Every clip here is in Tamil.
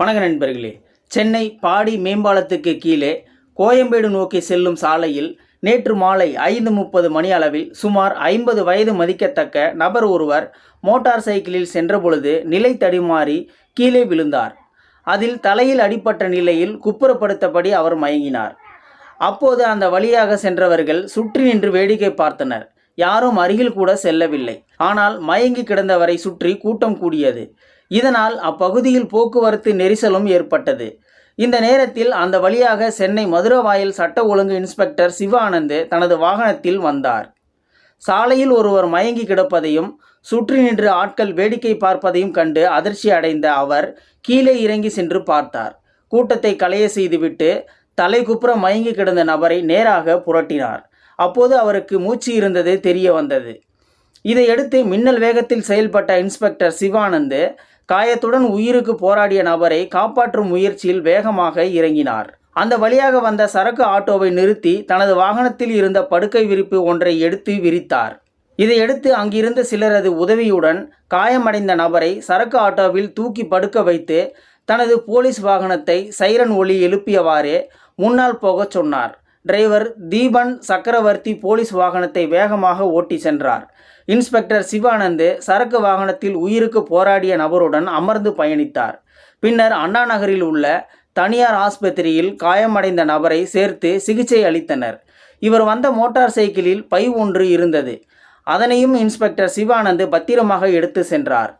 வணக்க நண்பர்களே சென்னை பாடி மேம்பாலத்துக்கு கீழே கோயம்பேடு நோக்கி செல்லும் சாலையில் நேற்று மாலை ஐந்து முப்பது மணி அளவில் சுமார் ஐம்பது வயது மதிக்கத்தக்க நபர் ஒருவர் மோட்டார் சைக்கிளில் சென்றபொழுது நிலை தடுமாறி கீழே விழுந்தார். அதில் தலையில் அடிபட்ட நிலையில் குப்புறப்படுத்தபடி அவர் மயங்கினார். அப்போது அந்த வழியாக சென்றவர்கள் சுற்றி நின்று வேடிக்கை பார்த்தனர். யாரும் அருகில் கூட செல்லவில்லை. ஆனால் மயங்கி கிடந்தவரை சுற்றி கூட்டம் கூடியது. இதனால் அப்பகுதியில் போக்குவரத்து நெரிசலும் ஏற்பட்டது. இந்த நேரத்தில் அந்த வழியாக சென்னை மதுரவாயல் சட்ட ஒழுங்கு இன்ஸ்பெக்டர் சிவானந்த் தனது வாகனத்தில் வந்தார். சாலையில் ஒருவர் மயங்கி கிடப்பதையும் சுற்றி நின்று ஆட்கள் வேடிக்கை பார்ப்பதையும் கண்டு அதிர்ச்சி அடைந்த அவர் கீழே இறங்கி சென்று பார்த்தார். கூட்டத்தை களைய செய்துவிட்டு தலைகுப்புற மயங்கி கிடந்த நபரை நேராக புரட்டினார். அப்போது அவருக்கு மூச்சு இருந்தது தெரிய வந்தது. இதையடுத்து மின்னல் வேகத்தில் செயல்பட்ட இன்ஸ்பெக்டர் சிவானந்து காயத்துடன் உயிருக்கு போராடிய நபரை காப்பாற்றும் முயற்சியில் வேகமாக இறங்கினார். அந்த வழியாக வந்த சரக்கு ஆட்டோவை நிறுத்தி தனது வாகனத்தில் இருந்த படுக்கை விரிப்பு ஒன்றை எடுத்து விரித்தார். இதையடுத்து அங்கிருந்த சிலரது உதவியுடன் காயமடைந்த நபரை சரக்கு ஆட்டோவில் தூக்கி படுக்க வைத்து தனது போலீஸ் வாகனத்தை சைரன் ஒளி எழுப்பியவாறே முன்னால் போகச் சொன்னார். டிரைவர் தீபன் சக்கரவர்த்தி போலீஸ் வாகனத்தை வேகமாக ஓட்டி சென்றார். இன்ஸ்பெக்டர் சிவானந்த் சரக்கு வாகனத்தில் உயிருக்கு போராடிய நபருடன் அமர்ந்து பயணித்தார். பின்னர் அண்ணா நகரில் உள்ள தனியார் ஆஸ்பத்திரியில் காயமடைந்த நபரை சேர்த்து சிகிச்சை அளித்தனர். இவர் வந்த மோட்டார் சைக்கிளில் பை ஒன்று இருந்தது. அதனையும் இன்ஸ்பெக்டர் சிவானந்த் பத்திரமாக எடுத்து சென்றார்.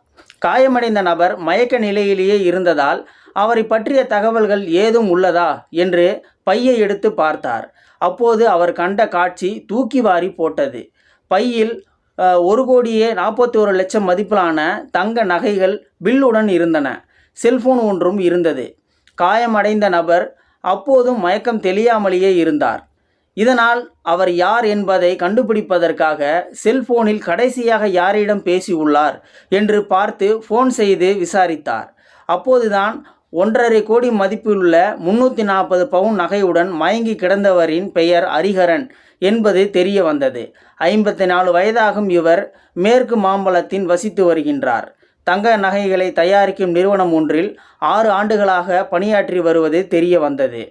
காயமடைந்த நபர் மயக்க நிலையிலேயே இருந்ததால் அவரை பற்றிய தகவல்கள் ஏதும் உள்ளதா? என்று பையை எடுத்து பார்த்தார். அப்போது அவர் கண்ட காட்சி தூக்கி வாரி போட்டது. பையில் ஒரு கோடியே நாற்பத்தி ஒரு லட்சம் மதிப்பிலான தங்க நகைகள் பில்லுடன் இருந்தன. செல்போன் ஒன்றும் இருந்தது. காயமடைந்த நபர் அப்போதும் மயக்கம் தெளியாமலேயே இருந்தார். இதனால் அவர் யார் என்பதை கண்டுபிடிப்பதற்காக செல்போனில் கடைசியாக யாரிடம் பேசியுள்ளார் என்று பார்த்து ஃபோன் செய்து விசாரித்தார். அப்போதுதான் ஒன்றரை கோடி மதிப்பிலுள்ள முன்னூற்றி நாற்பது பவுன் நகையுடன் மயங்கி கிடந்தவரின் பெயர் ஹரிஹரன் என்பது தெரிய வந்தது. ஐம்பத்தி நாலு வயதாகும் இவர் மேற்கு மாம்பலத்தின் வசித்து வருகின்றார். தங்க நகைகளை தயாரிக்கும் நிறுவனம் ஒன்றில் ஆறு ஆண்டுகளாக பணியாற்றி வருவது தெரிய வந்தது.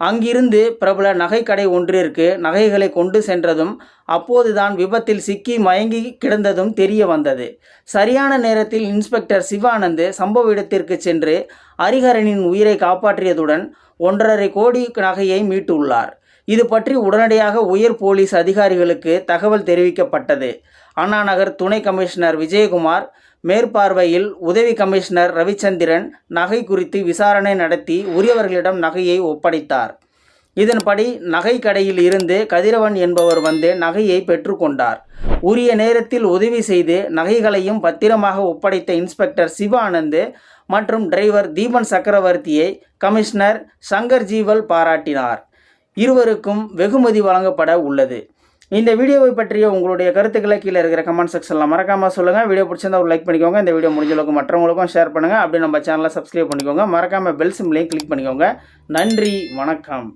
அங்கிருந்து பிரபல நகைக்கடை ஒன்றிற்கு நகைகளை கொண்டு சென்றதும் அப்போதுதான் விபத்தில் சிக்கி மயங்கி கிடந்ததும் தெரிய வந்தது. சரியான நேரத்தில் இன்ஸ்பெக்டர் சிவானந்த் சம்பவ இடத்திற்கு சென்று ஹரிஹரனின் உயிரை காப்பாற்றியதுடன் ஒன்றரை கோடி நகையை மீட்டுள்ளார். இது பற்றி உடனடியாக உயர் போலீஸ் அதிகாரிகளுக்கு தகவல் தெரிவிக்கப்பட்டது. அண்ணாநகர் துணை கமிஷனர் விஜயகுமார் மேற்பார்வையில் உதவி கமிஷனர் ரவிச்சந்திரன் நகை குறித்து விசாரணை நடத்தி உரியவர்களிடம் நகையை ஒப்படைத்தார். இதன்படி நகை கடையில் இருந்து கதிரவன் என்பவர் வந்து நகையை பெற்றுக்கொண்டார் உரிய நேரத்தில் உதவி செய்து நகைகளையும் பத்திரமாக ஒப்படைத்த இன்ஸ்பெக்டர் சிவானந்த் மற்றும் டிரைவர் தீபன் சக்கரவர்த்தியை கமிஷனர் சங்கர் ஜீவல் பாராட்டினார். இருவருக்கும் வெகுமதி வழங்கப்பட உள்ளது. இந்த வீடியோவை பற்றிய உங்களுடைய கருத்துக்களை கீழே இருக்கிற கமெண்ட் செக்ஷனில் மறக்காமல் சொல்லுங்கள் வீடியோ பிடிச்சிருந்தா ஒரு லைக் பண்ணிக்கோங்க. இந்த வீடியோ முடிஞ்சளவுக்கு மற்றவங்களுக்கும் ஷேர் பண்ணுங்கள் அப்படி நம்ம சேனலை சப்ஸ்கிரைப் பண்ணிக்கோங்க. மறக்காமல் பெல் சிம்லையும் கிளிக் பண்ணிக்கோங்க. நன்றி. வணக்கம்.